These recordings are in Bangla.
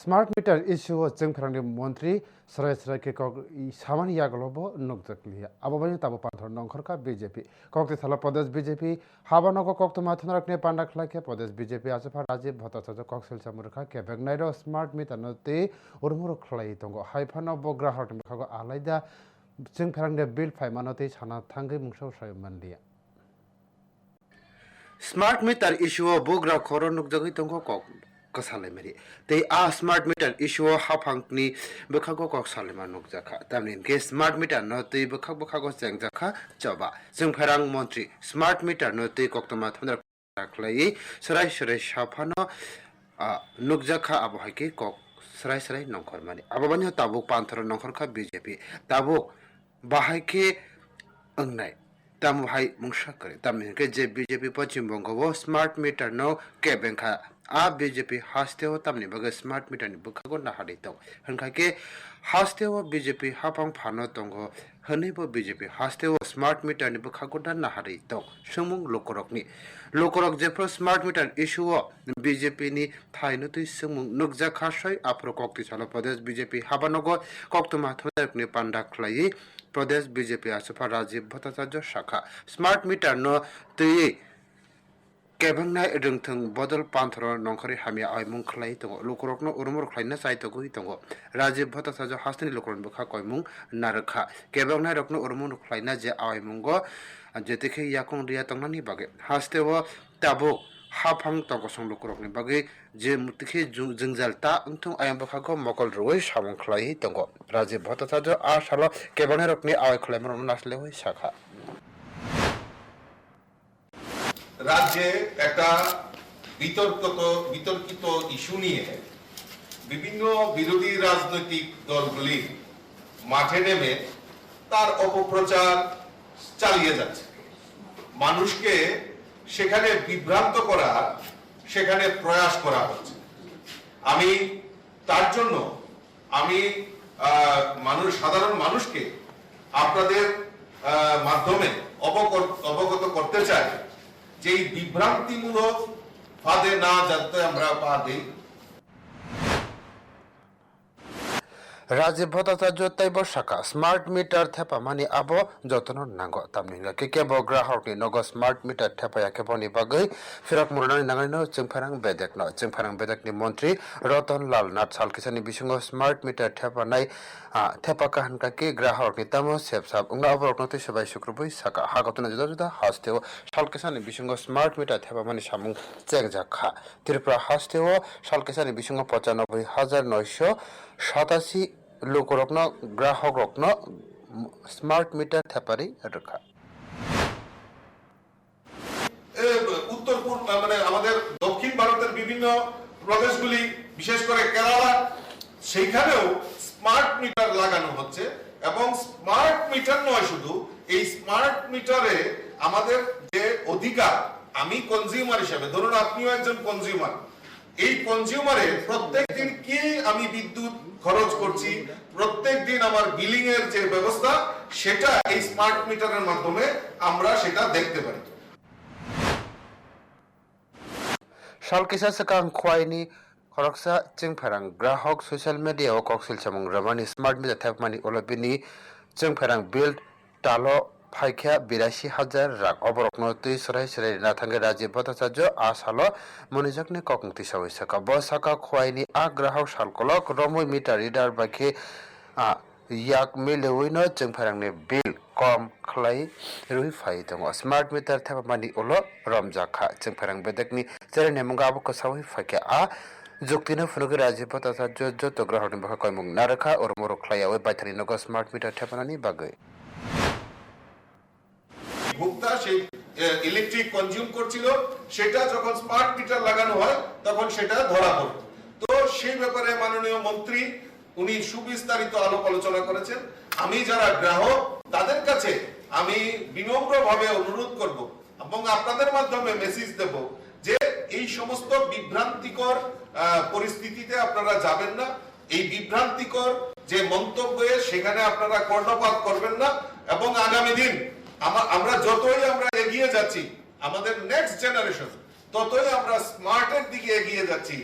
স্মার্ট মিটার ইস্যু ও জেমখারানি মন্ত্রী সরাই সরাই কক সামানি ইয়াগলব নকজকলিয়া আবাবানি তাবো পাথর নংখরকা বিজেপি কক্তে থালা প্রদেশ বিজেপি হাবানক কক্ত মাথন রাখনে পান্ডা খলাকে প্রদেশ বিজেপি আজফা রাজীব ভতাচার্য কক্সেল চামুরখা কেবেক নাইর স্মার্ট মিটার নতে উরমুর খলাই তঙ্গ হাইফান বগ্রাহট মেখাগ আলাইদা জেমখারানি বিল ফাইমানতে সানা থাঙ্গে মুংসাও সায় মান্ডিয়া স্মার্ট মিটার ইস্যু ও বগ্রা খর নুকজগি তঙ্গ কক kasale meri te a smart meter issue ha phangni bkha go kok sale ma nok jakha tamni ge smart meter no te bkha bkha go cheng jakha chaba jeng pharang montri smart meter no te kok tama thamdar রাখলাই সরাই সরাই সাফানো নুকজাখা আবহাওয়াকে কক mani সরাই নংখর মানে আবাবানি তাবুক পান্থর নংখরখা বিজেপি তাবুক ke অংনায় તામુભાઈ મુંગશંકરે તમને કે જે બીજેપી પશ્ચિમબંગો સ્માર્ટ મીટરનો કે બેંખા આ બીજેપી હાસ્તેઓ તમને બગ સ્માર્ટ મીટરની બુખાગો નાહાડી તો હનખા કે હાસ્તેઓ બીજેપી હાપાંગ ફાનો તોંગો હનૈબો બીજેપી હાસ્તેઓ સ્માર્ટ મીટરની બુખાગો ના નાહાડી તો સુમુંગ લોકરકની લોકરક જેફ્રો સ્માર્ટ મીટર ઇસ્યુઓ બીજેપીની થાઈનો તુઈ સુમુંગ નુકજા ખાસય આફ્રો કોકતી ચાલો પ્રદેશ બીજેપી હાબાનોગો કોકતુમા થોદાકની પાંડા ખલાઈ प्रदेश बीजेपी आसफा राजीव भट्टाचार्य शाखा स्मार्ट मिटार न तयै केबंनाय रोंथों बदल पान्थर नंखरि हामिया आयमुं खलाय दङ लुकरकनो उरुमुर खलायना साइतगु दङ राजीव भट्टाचार्य हास्तिनि लुकरन बखा कयमुं नारखा केबंनाय रकनो उरुमुर खलायना जे hafang tong kosong lukurok ni bagi je mutikhi jingjal ta untung ayam bakha ko mokol ruoi samong khlai tong ko raje bhata ta jo a sala kebane rok ni awai khlai mron nasle hoi shakha রাজ্যে একটা বিতর্কত বিতর্কিত ইস্যু নিয়ে বিভিন্ন বিরোধী রাজনৈতিক দলগুলি মাঠে নেমে তার অপপ্রচার চালিয়ে যাচ্ছে মানুষকে সেখানে বিভ্রান্ত করার সেখানে প্রয়াস করা হচ্ছে। আমি তার জন্য, আমি মানুষ, সাধারণ মানুষকে আপনাদের মাধ্যমে অবগত করতে চাই যে এই বিভ্রান্তিমূলক ফাঁদে না যাতে আমরা পা দিই। ರಾಜೀವ್ ಭಟ್ಟಾಚಾರ್ಯ ತೈಬ ಶಾಖಾ ಸ್ಮಾರ್ಟ್ ಮೀಟರ್ ಥೆಪ ಮನಿ ಅಬೋ ಜತನ ನಾಂಗ ತಾಮನಿಂಗ ಕೆಕೆಬ ಗ್ರಾಹಕನಿ ನಗ ಸ್ಮಾರ್ಟ್ ಮೀಟರ್ ಥೆಪ ಯಾಕೆಬನಿ ಬಗ್ಗೆ ಫಿರಕ್ ಮುರಣನಿ ನಾಗನ ಚಿಂಫಾರಂಗ್ ಬೆದೆಕ್ನ ಚಿಂಫಾರಂಗ್ ಬೆದೆಕ್ನಿ মন্ত্রী রতন লাল নাথ সাল সালকিসানি বিসঙ্গ স্মার্ট মিটার থেপা নাই থেপা কাহান কাকি গ্রাহক নি তাম সেব সাব। উঙ্গা অবরকনতে সবাই শুক্রবই সাকা। হাগতনা জুদা জুদা হাস্তেও সালকিসানি বিসঙ্গ স্মার্ট মিটার থেপা মানে সামুং চেক জাখা। ত্রিপুরা হাস্তেও সালকিসানি বিসঙ্গ পঁচানব্বই হাজার নয়শো সাতাশি লোকরত্ন গ্রাহক রত্ন স্মার্ট মিটার থেপারি রেখা উত্তর পূর্ব মানে আমাদের দক্ষিণ ভারতের বিভিন্ন প্রদেশগুলি বিশেষ করে কেরালা সেইখানেও স্মার্ট মিটার লাগানো হচ্ছে। এবং স্মার্ট মিটার নয় শুধু, এই স্মার্ট মিটারে আমাদের যে অধিকার আমি কনজিউমার হিসেবে, ধরুন আপনিও একজন কনজিউমার এই কনজিউমারে প্রত্যেক আমি বিদ্যুৎ খরচ করছি, প্রত্যেক দিন আমার বিলিং এর যে ব্যবস্থা, সেটা এই স্মার্ট মিটারের মাধ্যমে আমরা সেটা দেখতে পারি। সালকিসা সেকাং খোয়াইনি, খরকসা চিংফারাং, গ্রাহক সোশ্যাল মিডিয়া ও কক্সিল সামং রমানি স্মার্ট মিটার থেপমানি অলবিনি চিংফারাং বিল্ড টালো ফাইখ্যা বিরাশি হাজার রাগ অবরকন তুই সরাই সরাই না থাকে রাজীব ভট্টাচার্য আসাল মনিজকনি ককং তিসা বসাকা খোয়াইনি আগ্রাহ সালকলক রমই মিটার রিডার বাকি ইয়াক মিলে উইন চংফারাংনি বিল কম খলাই রুই ফাই দো স্মার্ট মিটার থেপা মানি উলো রমজাখা চংফারাং বেদকনি চেরে নেমঙ্গা আবকো সাবহি ফাইখ্যা আ, যুক্তি ফুনকে রাজীব ভট্টাচার্য যত গ্রাহক নিবাহ কয়মুং নারেখা ওরমোর খলাইয়া ওই বাইথানি নগর স্মার্ট মিটার থেপানানি বাগৈ। ভোক্তা সেই ইলেকট্রিক কনজিউম করছিল, সেটা যখন স্মার্ট মিটার লাগানো হয়, তখন সেটা ধরা পড়ত তো সেই ব্যাপারে মাননীয় মন্ত্রী, উনি সুবিস্তারিত আলোক আলোচনা করেছেন। আমি যারা গ্রাহক, তাদের কাছে আমি বিনম্র ভাবে অনুরোধ করব এবং আপনাদের মাধ্যমে মেসেজ দেব যে এই সমস্ত বিভ্রান্তিকর পরিস্থিতিতে আপনারা যাবেন না। এই বিভ্রান্তিকর যে মন্তব্যে সেখানে আপনারা কর্ণপাত করবেন না এবং আগামী দিন আমরা যতই আমরা এগিয়ে যাচ্ছি, আমাদের নেক্সট জেনারেশন ততই আমরা স্মার্টের দিকে এগিয়ে যাচ্ছি।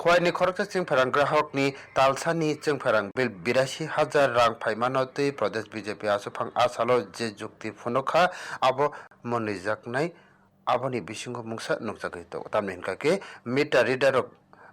খোয়াইনি খরকচা চিংফেরাং গ্রাহকনি তালসানি চিংফেরাং, বিল বিরাশি হাজার রাং প্রদেশ বিজেপি আসুফাং আসালো যে যুক্তি ফুনখা, আবো bisingo mungsa nukjagui tongo tamni hinkake meter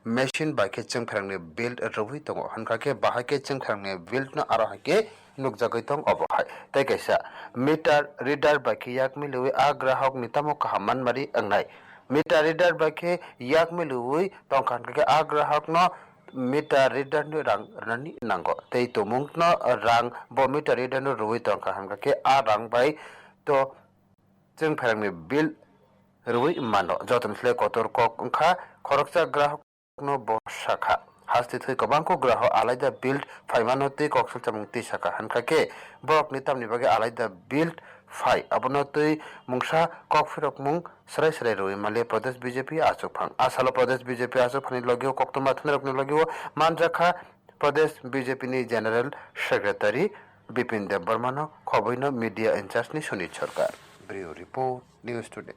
machine by ketchum kharang ne build rubui tongo hankha ke baha ketchum kharang ne build no aro hake nukjagoi tong obo hai tai kaisa meter reader by ke yak milui a grahok nitamo kahaman mari angnai meter reader by ke yak milui tong khan ke a grahok no meter reader no rang rani nango tai to mung no rang bo meter reader no rubui tong khan ke a rang by to chung pharang ne build রুই মানো যতন স্লে কতর কঙ্খা খরকচা গ্রাহক नो बसाखा हास्ति थै गोबांखौ ग्राह आलायदा बिल्ड फाइमानो तै कक्सल चामुं तै साखा हानखा के बक नितामनि बागे आलायदा बिल्ड फाइ अबनो तै मुंसा कक फिरक मुं सराय सराय रुई माले प्रदेश बीजेपी आसुक फां आसालो प्रदेश बीजेपी आसुक फानि लगियो कक्तमा थने रकनि लगियो मानजाखा प्रदेश बीजेपी नि जनरल सेक्रेटारी बिपिन देव बर्मानो खबैनो मिडिया इनचार्ज नि सुनित सरकार ब्रियो रिपोर्ट न्यूज टुडे